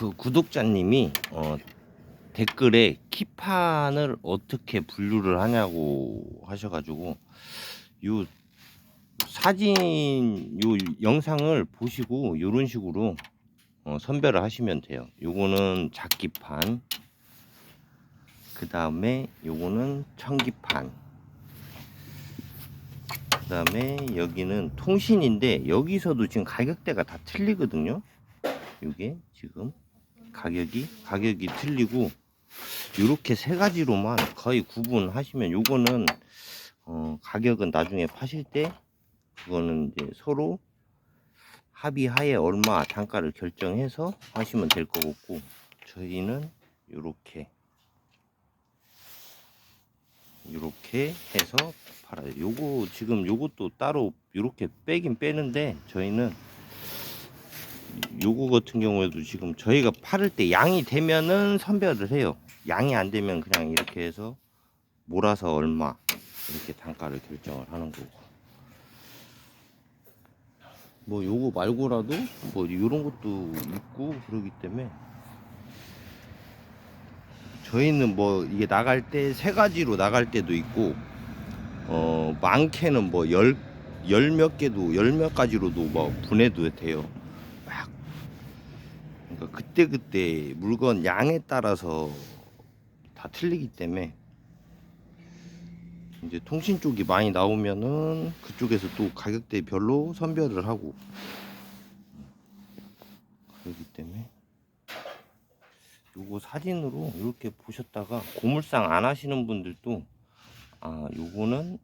그 구독자님이 어, 댓글에 키판을 어떻게 분류를 하냐고 하셔가지고 요 사진 요 영상을 보시고 요런 식으로 어, 선별을 하시면 돼요. 요거는 작기판 그 다음에 요거는 청기판 그 다음에 여기는 통신인데 여기서도 지금 가격대가 다 틀리거든요. 요게 지금 가격이 가격이 틀리고 요렇게 세 가지로만 거의 구분하시면 요거는 어, 가격은 나중에 파실 때 그거는 이제 서로 합의하에 얼마 단가를 결정해서 하시면 될 거고 저희는 요렇게 요렇게 해서 팔아요. 요거 지금 요것도 따로 요렇게 빼긴 빼는데 저희는 요거 같은 경우에도 지금 저희가 팔을 때 양이 되면은 선별을 해요. 양이 안 되면 그냥 이렇게 해서 몰아서 얼마 이렇게 단가를 결정을 하는 거고. 뭐 요거 말고라도 뭐 요런 것도 있고 그러기 때문에 저희는 뭐 이게 나갈 때 세 가지로 나갈 때도 있고 어 많게는 뭐 열 열 몇 개도 열 몇 가지로도 뭐 분해도 돼요. 막 그러니까 그때 그때 물건 양에 따라서 다 틀리기 때문에 이제 통신 쪽이 많이 나오면은 그쪽에서 또 가격대별로 선별을 하고 그렇기 때문에 요거 사진으로 이렇게 보셨다가 고물상 안 하시는 분들도 아 요거는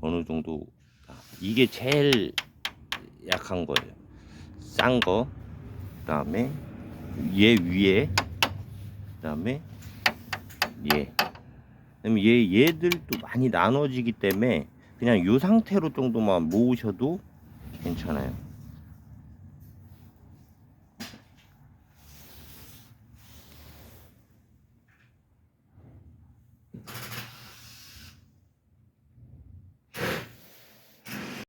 어느 정도 아, 이게 제일 약한 거예요. 싼 거. 그 다음에 얘 위에 그다음에 얘. 그다음에 얘 얘들도 많이 나눠지기 때문에 그냥 요 상태로 정도만 모으셔도 괜찮아요